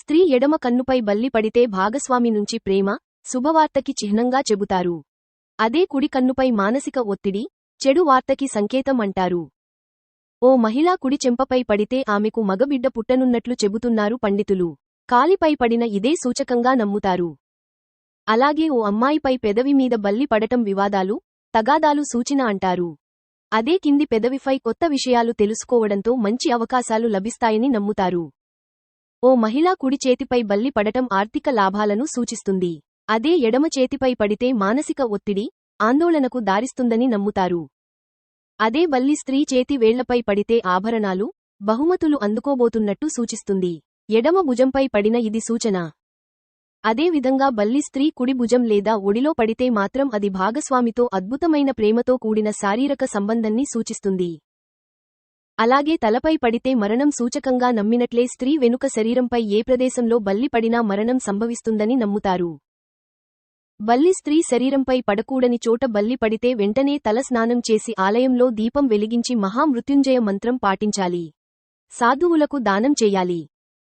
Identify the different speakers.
Speaker 1: స్త్రీ ఎడమ కన్నుపై బల్లి పడితే భాగస్వామి నుంచి ప్రేమ శుభవార్తకి చిహ్నంగా చెబుతారు. అదే కుడి కన్నుపై మానసిక ఒత్తిడి చెడు వార్తకి సంకేతం అంటారు. ఓ మహిళా కుడి చెంపపై పడితే ఆమెకు మగబిడ్డ పుట్టనున్నట్లు చెబుతున్నారు పండితులు. కాలిపై పడిన ఇదే సూచకంగా నమ్ముతారు. అలాగే ఓ అమ్మాయిపై పెదవి మీద బల్లి పడటం వివాదాలు తగాదాలు సూచన అంటారు. అదే కింది పెదవిపై కొత్త విషయాలు తెలుసుకోవడంతో మంచి అవకాశాలు లభిస్తాయని నమ్ముతారు. ఓ మహిళా కుడి చేతిపై బల్లి పడటం ఆర్థిక లాభాలను సూచిస్తుంది. అదే ఎడమ చేతిపై పడితే మానసిక ఒత్తిడి ఆందోళనకు దారిస్తుందని నమ్ముతారు. అదే బల్లి స్త్రీ చేతి వేళ్ళపై పడితే ఆభరణాలు బహుమతులు అందుకోబోతున్నట్టు సూచిస్తుంది. ఎడమ భుజంపై పడిన ఇది సూచన. అదేవిధంగా బల్లి స్త్రీ కుడి భుజం లేదా ఒడిలో పడితే మాత్రం అది భాగస్వామితో అద్భుతమైన ప్రేమతో కూడిన శారీరక సంబంధాన్ని సూచిస్తుంది. అలాగే తలపై పడితే మరణం సూచకంగా నమ్మినట్లే స్త్రీ వెనుక శరీరంపై ఏ ప్రదేశంలో బల్లి పడినా మరణం సంభవిస్తుందని నమ్ముతారు. బల్లి స్త్రీ శరీరంపై పడకూడని చోట బల్లి పడితే వెంటనే తల స్నానం చేసి ఆలయంలో దీపం వెలిగించి మహామృత్యుంజయ మంత్రం పాటించాలి. సాధువులకు దానం చేయాలి.